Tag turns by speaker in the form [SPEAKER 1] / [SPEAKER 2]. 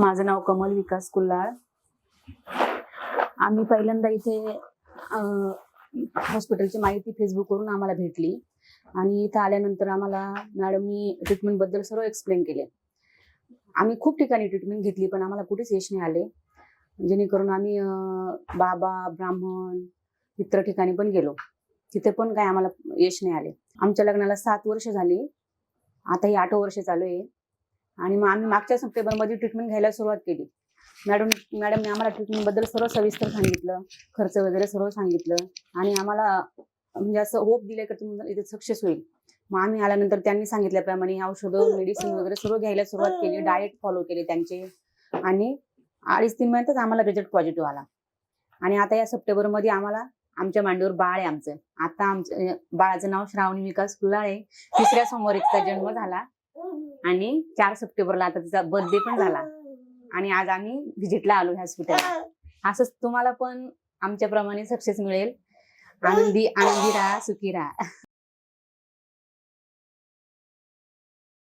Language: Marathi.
[SPEAKER 1] माझं नाव कमल विकास कुल्लाळ आम्ही पहिल्यांदा इथे हॉस्पिटलची माहिती फेसबुकवरून आम्हाला भेटली. आणि इथं आल्यानंतर आम्हाला मॅडमनी ट्रीटमेंटबद्दल सर्व एक्सप्लेन केले. आम्ही खूप ठिकाणी ट्रीटमेंट घेतली पण आम्हाला कुठेच यश नाही आले. जेणेकरून आम्ही बाबा ब्राह्मण इतर ठिकाणी पण गेलो. तिथे पण काय आम्हाला यश नाही आले. आमच्या लग्नाला सात वर्ष झाली. आता ही आठ वर्ष चालू आहे. आणि मग आम्ही मागच्या सप्टेंबरमध्ये ट्रीटमेंट घ्यायला सुरुवात केली. मॅडम मॅडमने आम्हाला ट्रीटमेंटबद्दल सर्व सविस्तर सांगितलं खर्च वगैरे सर्व सांगितलं आणि आम्हाला म्हणजे असं होप दिलं की तुम्ही इथे सक्सेस होईल. मग आम्ही आल्यानंतर त्यांनी सांगितल्याप्रमाणे औषधं मेडिसिन वगैरे सर्व घ्यायला सुरुवात केली डाएट फॉलो केले त्यांचे. आणि अडीच तीन महिन्यातच आम्हाला रिझल्ट पॉझिटिव्ह आला. आणि आता या सप्टेंबरमध्ये आम्हाला आमच्या मांडीवर बाळ आहे आमचं. आता आमचं बाळाचं नाव श्रावणी विकास कुलाळ आहे तिसऱ्या सोमवारीचा जन्म झाला. आणि चार सप्टेंबरला आता तिचा बर्थडे पण झाला. आणि आज आम्ही व्हिजिटला आलो हॉस्पिटलला असंच तुम्हाला पण आमच्याप्रमाणे सक्सेस मिळेल. आनंदी आनंदी राहा सुखी राहा.